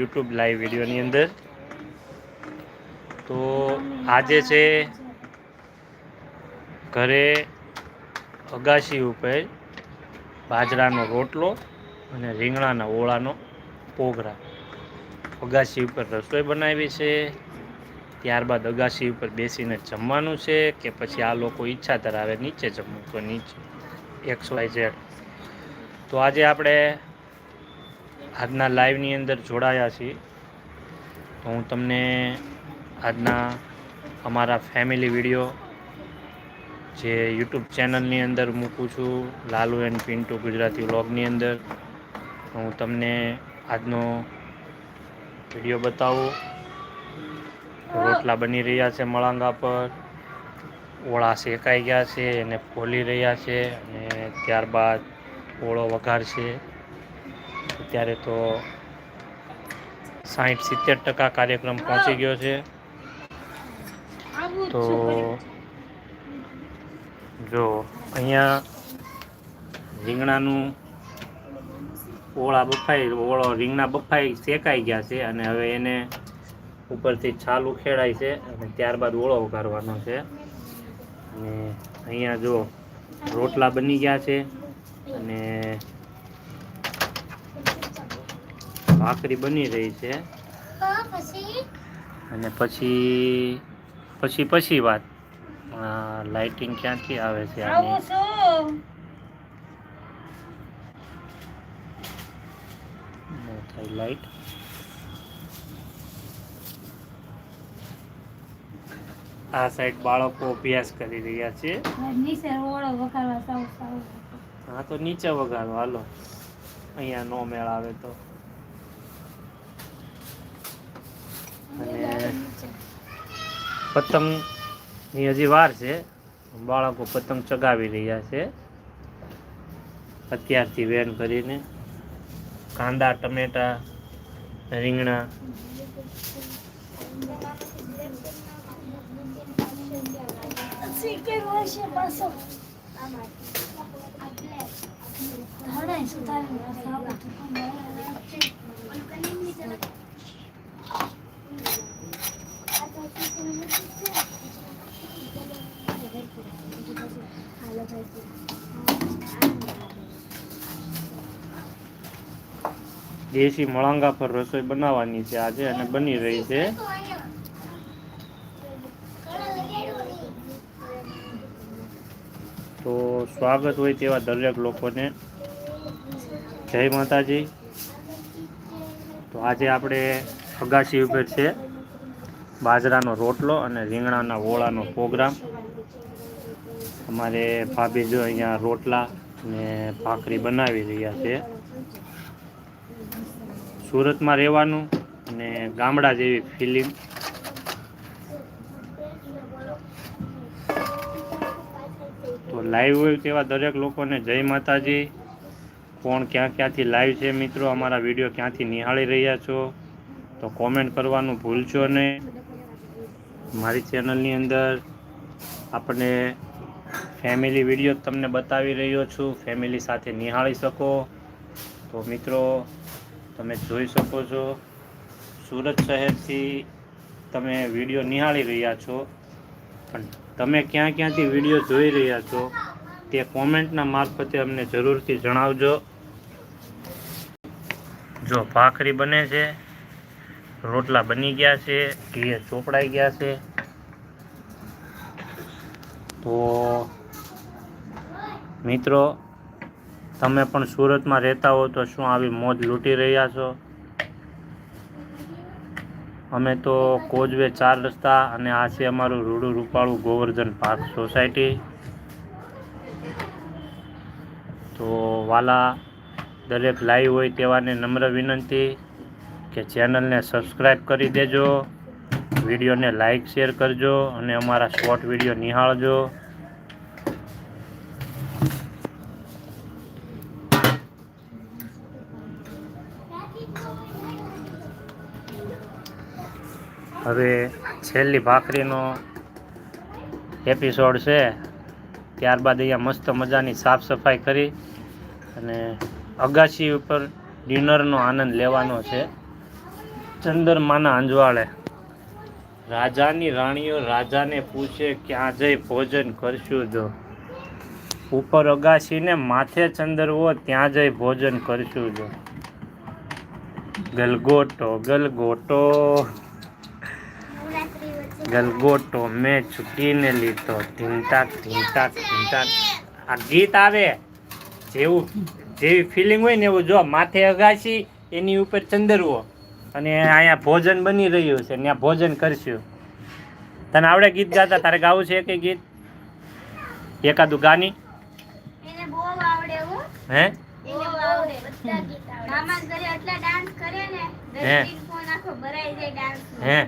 YouTube live વિડીયોની અંદર. તો આજે છે ઘરે અગાશી ઉપર બાજરાનો રોટલો અને રીંગણાના ઓળાનો પોગરા. અગાશી ઉપર રસોઈ બનાવી છે. ત્યારબાદ અગાશી ઉપર બેસીને જમવાનું છે કે પછી આ લોકો ઈચ્છા ધરાવે નીચે જમવું તો નીચે. એક્સ વાય ઝેડ તો આજે આપણે આજના લાઈવની અંદર જોડાયા છીએ. તો હું તમને આજના અમારા ફેમિલી વીડિયો જે યુટ્યુબ ચેનલની અંદર મૂકું છું, લાલુ એન્ડ પિન્ટુ ગુજરાતી વ્લોગની અંદર. હું તમને આજનો વીડિયો બતાવું. રોટલા બની રહ્યા છે મળાંગા પર. ઓળા શેકાઈ ગયા છે, એને ફોલી રહ્યા છે અને ત્યારબાદ ઓળો વઘારશે અત્યારે તો સાઠ સિત્તેર ટકા કાર્યક્રમ પહોંચી ગયો છે. તો જો અહીંયા રીંગણાનું ઓળા બફાઈ ઓળો રીંગણા બફાઈ શેકાઈ ગયા છે અને હવે એને ઉપરથી છાલ ઉખેડાય છે અને ત્યારબાદ ઓળો ઉગારવાનો છે. અને અહીંયા જો રોટલા બની ગયા છે અને ભાખરી બની રહી છે. અને પછી પછી પછી વાત. લાઇટિંગ ક્યાંથી આવે છે આની? લાઇટ આ સાઈડ બાળકો અભ્યાસ કરી રહ્યા છે. હા તો નીચે વગાડો. હાલો. અહીંયા નો મેળ આવે તો. અને પતંગની હજી વાર છે. બાળકો પતંગ ચગાવી રહ્યા છે. અત્યારથી વેન કરીને કાંદા ટમેટા, રીંગણા. દેશી મળાંગા પર રસોઈ બનાવવાની છે આજે અને બની રહી છે. તો સ્વાગત હોય તેવા દરેક લોકોને. જય માતાજી. તો આજે આપણે અગાશી ઉપર છે. બાજરાનો રોટલો અને રીંગણાના ઓળાનો પ્રોગ્રામ. અમારે ભાભી જો અહીંયા રોટલા ને ભાખરી બનાવી રહ્યા છે. સુરતમાં રહેવાનું અને ગામડા જેવી ફિલિંગ તો લાઈવ હોય તેવા દરેક લોકોને જય માતાજી. કોણ ક્યાં ક્યાંથી લાઈવ છે મિત્રો? અમારા વીડિયો ક્યાંથી નિહાળી રહ્યા છો? તો કોમેન્ટ કરવાનું ભૂલશો નહીં. મારી ચેનલની અંદર આપણે ફેમિલી વીડિયો તમને બતાવી રહ્યો છું. ફેમિલી સાથે નિહાળી શકો. તો મિત્રો તમે જોઈ શકો છો, સુરત શહેરથી તમે વીડિયો નિહાળી રહ્યા છો. પણ તમે ક્યાં ક્યાંથી વીડિયો જોઈ રહ્યા છો, તે કોમેન્ટના મારફતે અમને જરૂરથી જણાવજો. જો ભાખરી બને છે, રોટલા બની ગયા છે, ઘીએ ચોપડાઈ ગયા છે. તો મિત્રો તમે પણ સુરતમાં રહેતા હો તો શું આવી મોજ લૂંટી રહ્યા છો? અમે તો કોજવે ચાર રસ્તા અને આ છે અમારું રૂડું રૂપાળું ગોવર્ધન પાર્ક સોસાયટી. તો વાલા, દરેક લાઈવ હોય તેવાને નમ્ર વિનંતી કે ચેનલને સબસ્ક્રાઈબ કરી દેજો, વિડીયોને લાઈક શેર કરજો અને અમારા શોર્ટ વીડિયો નિહાળજો. હવે છેલ્લી ભાખરીનો એપિસોડ છે. ત્યારબાદ અહીંયા મસ્ત મજાની સાફ સફાઈ કરી અને અગાશી ઉપર ડિનરનો આનંદ લેવાનો છે. ચંદરમાના અંજવાળે. રાજાની રાણીઓ રાજાને પૂછે ક્યાં જઈ ભોજન કરશું જો? ઉપર અગાશીને માથે ચંદરવો ત્યાં જઈ ભોજન કરશું જો. ગલગોટો ગલગોટો. ગલગોટો મેં છૂટીને લીધો. ધીમતાક ધીમતાક ધીમતાક આ ગીત આવે. જેવું જેવી ફિલિંગ હોય ને એવું જો માથે અગાશી એની ઉપર ચંદરવો. અને અહીંયા ભોજન બની રહ્યું છે ત્યાં ભોજન કરશું. તને આવડે ગીત ગાતા? તારે ગાવું છે કે ગીત? એકાદું ગાની? હે. હે?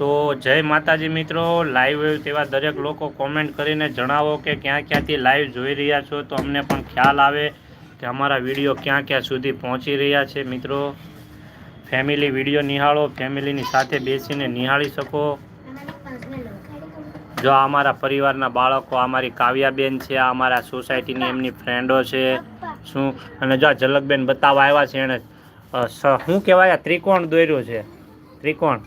તો જય માતાજી મિત્રો લાઈવ તેવા દરેક લોકો કોમેન્ટ કરીને જણાવો કે ક્યાં ક્યાંથી લાઈવ જોઈ રહ્યા છો. તો અમને પણ ખ્યાલ આવે કે અમારા વીડિયો ક્યાં ક્યાં સુધી પહોંચી રહ્યા છે મિત્રો. ફેમિલી વીડિયો નિહાળો ફેમિલીની સાથે બેસીને નિહાળી શકો. જો અમારા પરિવારના બાળકો અમારી કાવ્યાબેન છે, આ અમારા સોસાયટીની એમની ફ્રેન્ડો છે. શું? અને જો આ ઝલકબેન બતાવવા આવ્યા છે એણે શું કહેવાય? આ ત્રિકોણ દોર્યું છે. ત્રિકોણ.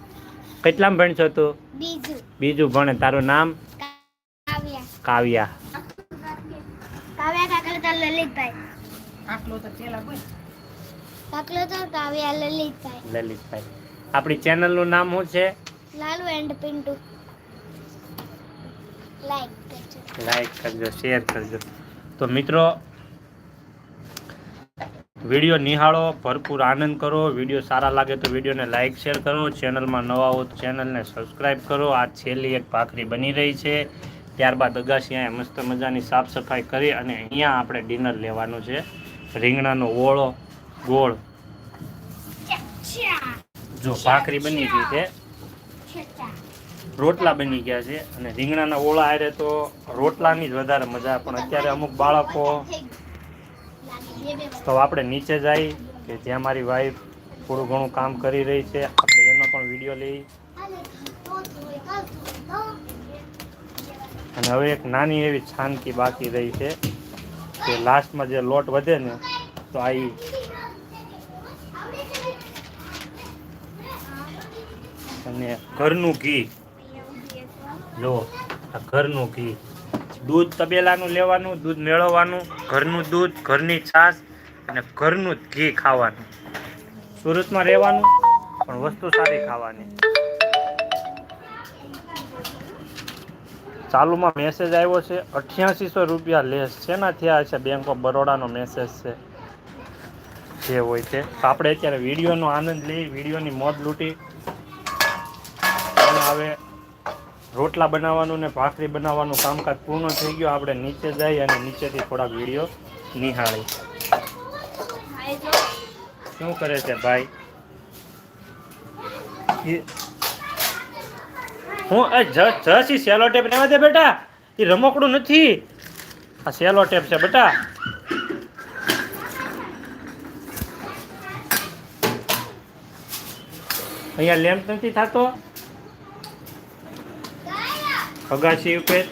કેટલામાં ભણશો તું? બીજું. બીજું ભણે. તારું નામ? કાવ્યા. કાવ્યા. કાવ્યા કાકલ તો લલિતભાઈ. આટલો તો ચેલા કોઈ. કાકલો તો કાવ્યા લલિતભાઈ. લલિતભાઈ. આપણી ચેનલનું નામ શું છે? લાલુ એન્ડ પિન્ટુ. લાઈક કરજો. લાઈક કરજો શેર કરજો. તો મિત્રો વીડિયો નિહાળો, ભરપૂર આનંદ કરો. વીડિયો સારા લાગે તો વિડીયોને લાઇક શેર કરો. ચેનલમાં નવા હો તો ચેનલને સબસ્ક્રાઈબ કરો. આ છેલ્લી એક ભાખરી બની રહી છે. ત્યારબાદ અગાસી મસ્ત મજાની સાફ સફાઈ કરી અને અહીંયા આપણે ડિનર લેવાનું છે. રીંગણાનો ઓળો, ગોળ. જો ભાખરી બની ગઈ છે. રોટલા બની ગયા છે અને રીંગણાના ઓળા આરે તો રોટલાની જ વધારે મજા, પણ અત્યારે અમુક બાળકો તો આપણે નીચે જઈ કે જ્યાં મારી વાઈફ થોડું ઘણું કામ કરી રહી છે. આપણે એનો પણ વીડિયો લઈ. અને હવે એક નાની એવી છાનકી બાકી રહી છે કે લાસ્ટમાં જે લોટ વધે ને, તો આ અને ઘરનું ઘી. લો, આ ઘરનું ઘી. દૂધ તબેલાનું લેવાનું, દૂધ મેળવવાનું, ઘરનું દૂધ, ઘરની છાશ અને ઘરનું ઘી ખાવાનું. સુરતમાં રહેવાનું, પણ વસ્તુ સારી ખાવાની. ચાલુમાં મેસેજ આવ્યો છે અઠ્યાસીસો રૂપિયા લેસ. શેના થયા છે? બેંક ઓફ બરોડાનો મેસેજ છે. જે હોય છે આપણે અત્યારે વિડીયોનો આનંદ લઈ વિડીયોની મોજ લૂંટી. હવે રોટલા બનાવવાનું ને ભાખરી બનાવવાનું કામકાજ પૂર્ણ થઈ ગયું. આપણે નીચે જઈ અને નીચેથી થોડાક વીડિયો નિહાળી. શું કરે છે ભાઈ? હું જસી સેલો ટેપ રહેવા દે બેટા. એ રમકડું નથી. આ સેલો ટેપ છે બેટા. અહીંયા લેમ્પ નથી થતો? અગાસી ઉપર.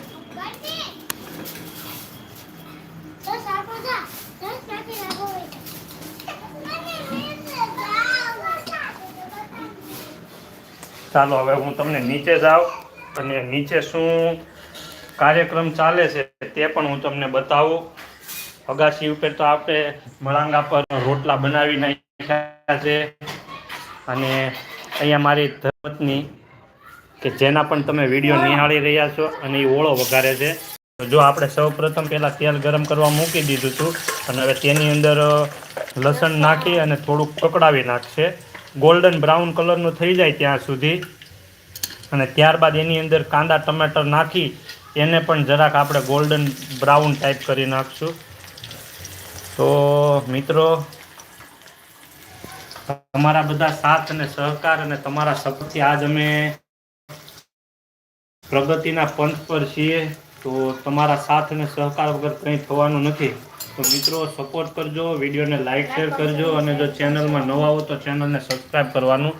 ચાલો, હવે હું તમને નીચે જાઉં અને નીચે શું કાર્યક્રમ ચાલે છે તે પણ હું તમને બતાવું. અગાસી ઉપર તો આપણે મળાંગા પર રોટલા બનાવી નાખ્યા છે. અને અહીંયા મારી ધર્મપત્ની કે જેના પણ તમે વીડિયો નિહાળી રહ્યા છો અને એ ઓળો વઘારે છે. જો આપણે સૌ પ્રથમ પહેલાં તેલ ગરમ કરવા મૂકી દીધું હતું અને હવે તેની અંદર લસણ નાખી અને થોડુંક કકડાવી નાખશે. ગોલ્ડન બ્રાઉન કલરનું થઈ જાય ત્યાં સુધી. અને ત્યારબાદ એની અંદર કાંદા ટમેટર નાખી એને પણ જરાક આપણે ગોલ્ડન બ્રાઉન ટાઈપ કરી નાખશું. તો મિત્રો તમારા બધા સાથ અને સહકાર અને તમારા સપોર્ટથી આજ અમે પ્રગતિના પંથ પર છીએ, તો તમારા સાથ અને સહકાર વગર કંઈ થવાનું નથી. તો મિત્રો સપોર્ટ કરજો, વિડીયોને લાઇક શેર કરજો, અને જો ચેનલમાં નવા હો તો ચેનલને સબસ્ક્રાઈબ કરવાનું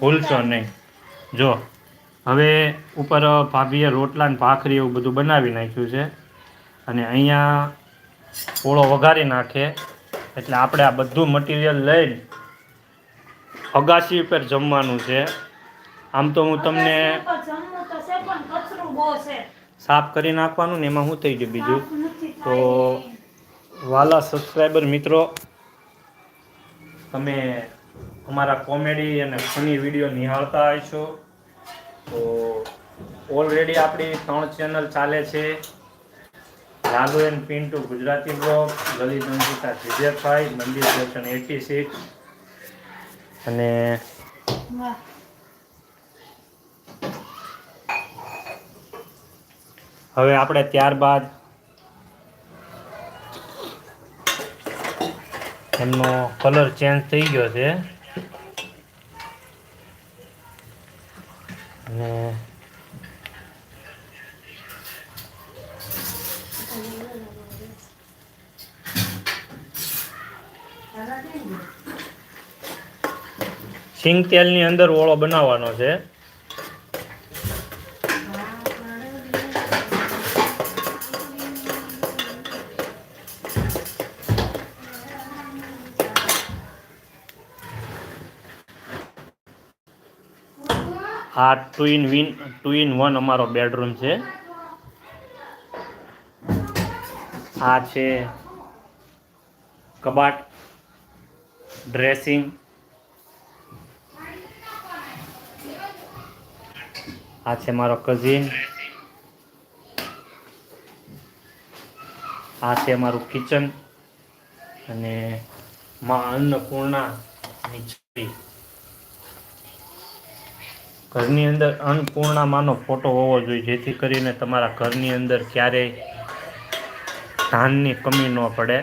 ભૂલશો નહીં. જો, હવે ઉપર ભાભીએ રોટલા ને ભાખરી એવું બધું બનાવી નાખ્યું છે, અને અહીંયા ઓળો વઘારી નાખે, એટલે આપણે આ બધું મટીરિયલ લઈને અગાસી ઉપર જમવાનું છે. આમ તો હું તમને અગાસી ઉપર જમવું તો છે પણ કચરું બહુ છે સાફ કરી નાખવાનું ને એમાં શું થઈ ગયું બીજું? તો. વાલા સબસ્ક્રાઈબર મિત્રો તમે અમારા કોમેડી અને ફની વીડિયો નિહાળતા છો તો ઓલરેડી આપણી ત્રણ ચેનલ ચાલે છે. લાલુ એન્ડ પિન્ટુ ગુજરાતી બ્લોગ લલિત અંકિતા જીજેભાઈ મંદિર દર્શન એટી સિક્સ. અને હવે આપણે ત્યારબાદ એમનો કલર ચેન્જ થઈ ગયો છે. અને સિંગ તેલની અંદર ઓળો બનાવવાનો છે. આ two in one two in one અમારો બેડરૂમ છે. આ છે કબાટ ડ્રેસિંગ આ છે મારો કઝિન આ છે મારું કિચન અને માં અન્નપૂર્ણાની છબી ઘરની અંદર અન્નપૂર્ણામાંનો ફોટો હોવો જોઈએ જેથી કરીને તમારા ઘરની અંદર ક્યારેય ધાનની કમી ન પડે.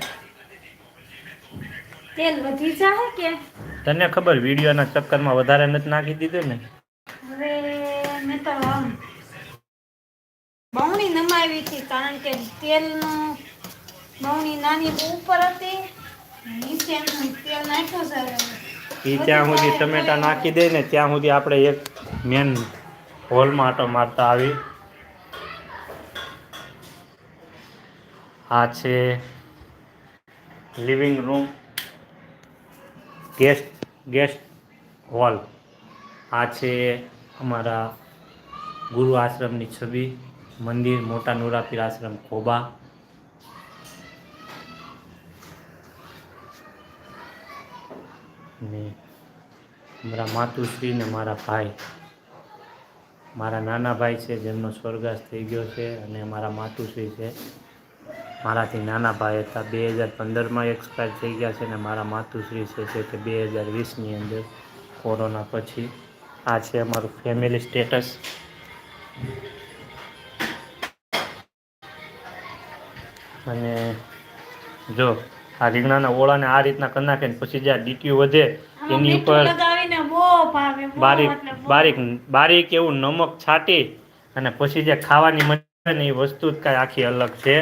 તેલ વધી જાય કે? તને ખબર વિડીયોના ચક્કરમાં વધારે નથી નાખી દીધું ને? હવે મેં તો આમ નમાવી હતી કારણ કે તેલનું બમણી નાની ઉપર હતી નીચે તેલ નાખ્યું છે એ ત્યાં સુધી ટમેટા નાખી દે ને ત્યાં સુધી આપણે એક મેન હોલમાં આટો મારતા આવી. આ છે living room, guest guest hall. આ છે અમારા ગુરુ આશ્રમની છબી, મંદિર, મોટા નુરાપીર આશ્રમ, ખોબા. ને મારા માતુશ્રી ને મારા ભાઈ. મારા નાના ભાઈ છે જેમનો સ્વર્ગાસ થઈ ગયો છે અને મારા માતુશ્રી છે. મારાથી નાના ભાઈ હતા. બે હજાર પંદરમાં એક્સપાયર થઈ ગયા છે અને મારા માતુશ્રી છે તે બે હજાર વીસની અંદર કોરોના પછી. આ છે અમારું ફેમિલી સ્ટેટસ અને જો આ રીંગણાના ઓળાને આ રીતના કરી નાખે ને પછી જે આ ડીટીયું વધે એની ઉપર ભાવે બારીક બારીક બારીક એવું નમક છાટી અને પછી જે ખાવાની મજા ને એ વસ્તુ જ કાંઈ આખી અલગ છે.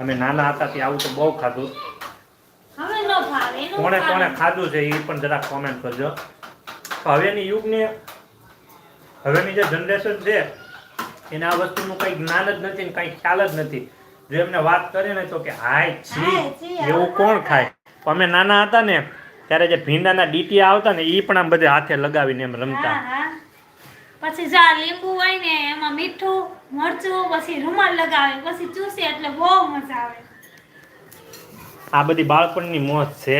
અમે નાના હતા ત્યાં આવું તો બહુ ખાધું. કોણે કોણે ખાધું છે એ પણ જરા કોમેન્ટ કરજો. હવેની યુગની હવેની જે જનરેશન છે એને આ વસ્તુનું કંઈ જ્ઞાન જ નથી કઈ કંઈ ખ્યાલ જ નથી. જો એમને વાત કરે ને તો કે હાય છી એવું કોણ ખાય? અમે નાના હતા ને ત્યારે જે ભીંડાના ડીટીયા આવતા ને એ પણ આમ બધે હાથે લગાવીને એમ રમતા. પછી જા લીંબુ હોય ને એમાં મીઠું મરચું પછી રૂમાલ લગાવે પછી ચૂસે એટલે બહુ મજા આવે. આ બધી બાળપણની મોજ છે.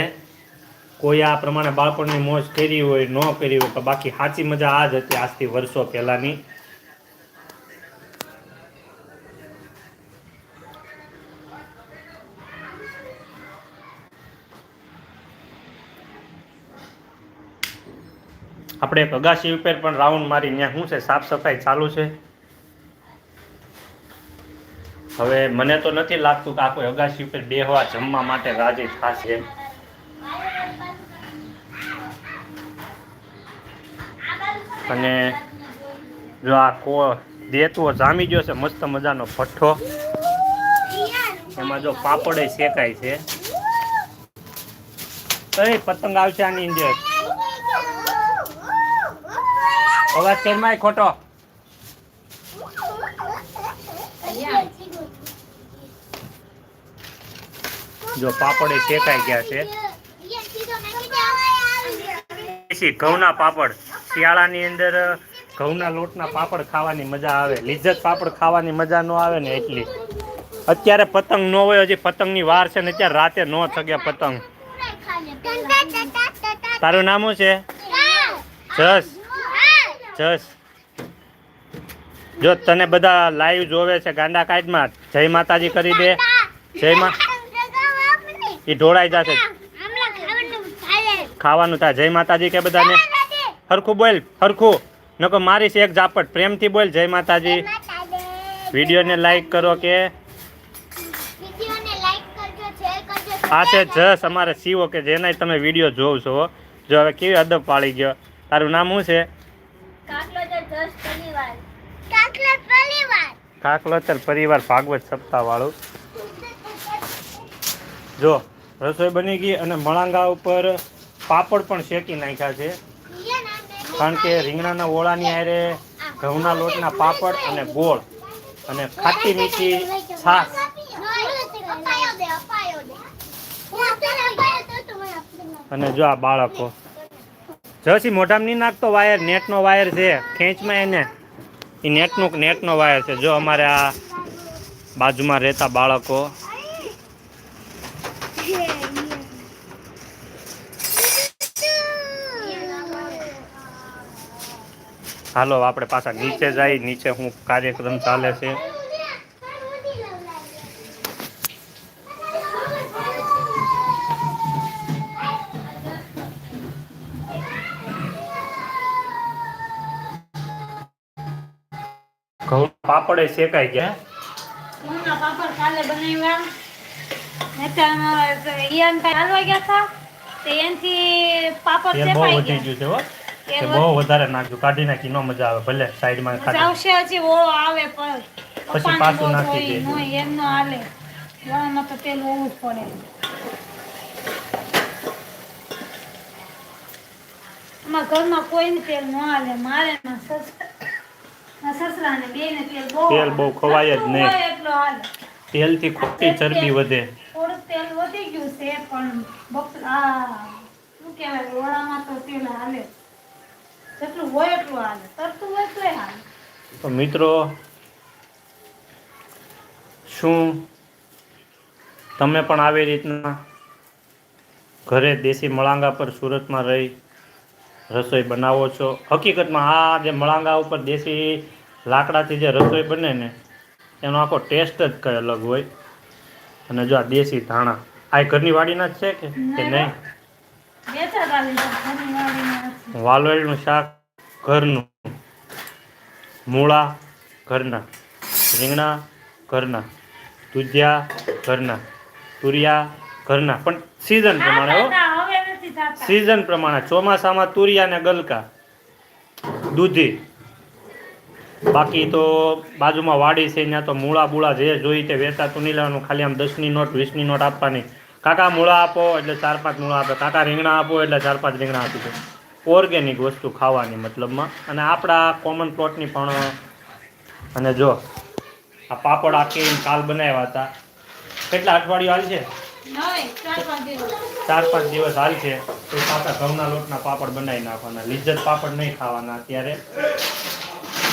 કોઈ આ પ્રમાણે બાળપણની મોજ કરી હોય ન કરી હોય તો બાકી સાચી મજા આ જ હતી આજથી વર્ષો પહેલાની. આપણે એક અગાસી ઉપર પણ રાઉન્ડ મારી ત્યાં શું છે? સાફ સફાઈ ચાલુ છે. હવે મને તો નથી લાગતું કે આ કોઈ અગાસી ઉપર બેહવા જમવા માટે રાજી થશે. એમ. અને જો આ કો દેતવો જામી ગયો છે, મસ્ત મજાનો ભઠ્ઠો. એમાં જો પાપડ શેકાય છે. એ પતંગ આવશે આની અંદર? અવાજ કેરમાય ખોટો? જો પાપડ એ શેકાઈ ગયા છે. દેશી ઘઉંના પાપડ. શિયાળાની અંદર ઘઉંના લોટના પાપડ ખાવાની મજા આવે. લિજ્જત પાપડ ખાવાની મજા ન આવે ને એટલી. અત્યારે પતંગ ન હોય હજી પતંગની વાર છે ને અત્યારે રાતે ન થગ્યા પતંગ. તારું નામ શું છે? જસ. જસ. જો તને બધા લાઈવ જોવે છે ગાંડા કાઢમાં જય માતાજી કરી દે. જય મા એ ઢોળાઈ જશે. ખાવાનું થાય જય માતાજી કે બધાને. હરખું બોલ, હરખું. નકો મારીશ એક ઝાપટ. પ્રેમથી બોલ, જય માતાજી. વિડીયોને લાઈક કરો કે. આ છે જસ અમારે સીવો કે જેના તમે વીડિયો જોવ છો જો હવે કેવી અદબ પાડી ગયો. તારું નામ શું છે? કાકલોતર પરિવાર ભાગવત સપ્તાહ વાળું જો, રસોઈ બની ગઈ અને મળાંગા ઉપર પાપડ પણ શેકી નાખ્યા છે. કારણ કે રીંગણાના ઓળાની આરે ઘઉંના લોટના પાપડ અને ગોળ અને ખાટી મીઠી છાશ. અને જો આ બાળકો. જસી મોઢામાં નહીં નાખતો વાયર, નેટનો વાયર છે. ખેંચમાં એને એ નેટનું નેટનો વાયર છે. જો અમારે આ બાજુમાં રહેતા બાળકો. હાલો, આપણે પાછા નીચે જાય નીચે હું કાર્યક્રમ ચાલે છે. પાપડે શેકાઈ ગયા. ઘઉંના પાપડ કાલે બનાવ્યા. નહીંતર ઈયાન ભાઈ હાલવા ગયા હતા. તે એનથી પાપડ તેલ બહુ વધી ગયું. છે હો. બહુ વધારે નાખજો કાઢી નાખી ન મજા આવે. ભલે સાઈડમાં ખાધી. આવશે હજી ઓળો આવે પણ પછી પાછું નાખી દેજો. દેજો. એમ નો હાલે. વણામાં તો તેલ હોવું જ પડે. અમારા ઘરમાં કોઈને તેલ ન હાલે. મારે ને તેલ બહુ ખવાય જ નહીં. તેલથી ખોટી ચરબી વધે. થોડુંક તેલ વધી ગયું છે પણ શું કહેવાય ઓળામાં તો તેલ હાલે. જેટલું હોય એટલું હાલે. તરતું હોય તોય હાલે. તો મિત્રો શું તમે પણ આવી રીતના ઘરે દેશી મળાંગા પર સુરતમાં રહી રસોઈ બનાવો છો? હકીકતમાં આ જે મળાંગા ઉપર દેશી લાકડાથી જે રસોઈ બને ને એનો આખો ટેસ્ટ જ કંઈ અલગ હોય. અને જો આ દેશી ધાણા આ ઘરની વાડીના જ છે કે કે નહીં? વાલોળનું શાક ઘરનું. મૂળા ઘરના. રીંગણા ઘરના. દૂધિયા ઘરના. તુરિયા ઘરના. પણ સિઝન પ્રમાણે હો. સિઝન પ્રમાણે. ચોમાસામાં તુરિયા ને ગલકા. દૂધી. બાકી તો બાજુમાં વાડી છે ત્યાં તો મૂળા બુળા જે જોઈ તે વેચાતું નહીં લેવાનું. ખાલી આમ દસની નોટ વીસની નોટ આપવાની. કાકા મૂળા આપો એટલે ચાર પાંચ મૂળા આપે. કાકા રીંગણા આપો એટલે ચાર પાંચ રીંગણા આપી દે. ઓર્ગેનિક વસ્તુ ખાવાની મતલબમાં. અને આપણા કોમન પ્લોટની પણ અને જો આ પાપડ આખી કાલ બનાવ્યા હતા. કેટલા અઠવાડિયું હાલ છે? ચાર પાંચ દિવસ. હાલ છે. તો પાછા ઘઉંના લોટના પાપડ બનાવી નાખવાના. લિજ્જત પાપડ નહીં ખાવાના અત્યારે.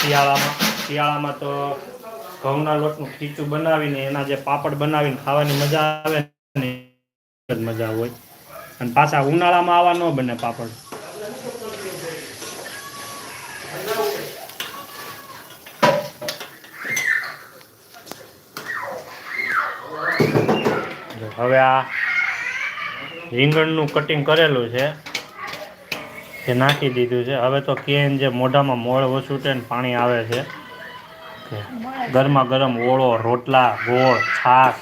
શિયાળામાં. શિયાળામાં તો ઘઉંના લોટનું ખીચું બનાવીને, એના જે પાપડ બનાવીને ખાવાની મજા આવે ને જ મજા હોય. અને પાછા ઉનાળામાં આવા ન બને પાપડ. હવે આ રીંગણનું કટિંગ કરેલું છે. એ નાખી દીધું છે. હવે તો કેન જે મોઢામાં મોળ વસૂટે ને પાણી આવે છે. ગરમા ગરમ ઓળો, રોટલા, ગોળ, છાશ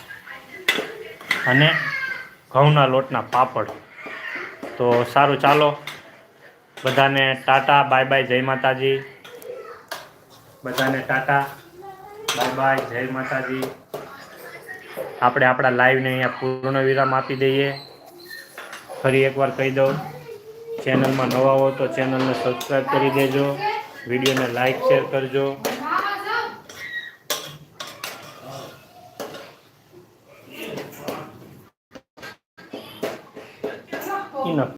અને ઘઉંના લોટના પાપડ. તો સારું ચાલો. બધાને ટાટા, બાય બાય, જય માતાજી. બધાને ટાટા, બાય બાય, જય માતાજી. આપણે આપણા લાઈવને અહીંયા પૂર્ણ વિરામ આપી દઈએ. ફરી એકવાર કહી દઉં. ચેનલમાં નવા હો તો ચેનલને સબસ્ક્રાઈબ કરી દેજો. વિડીયોને લાઈક શેર કરજો.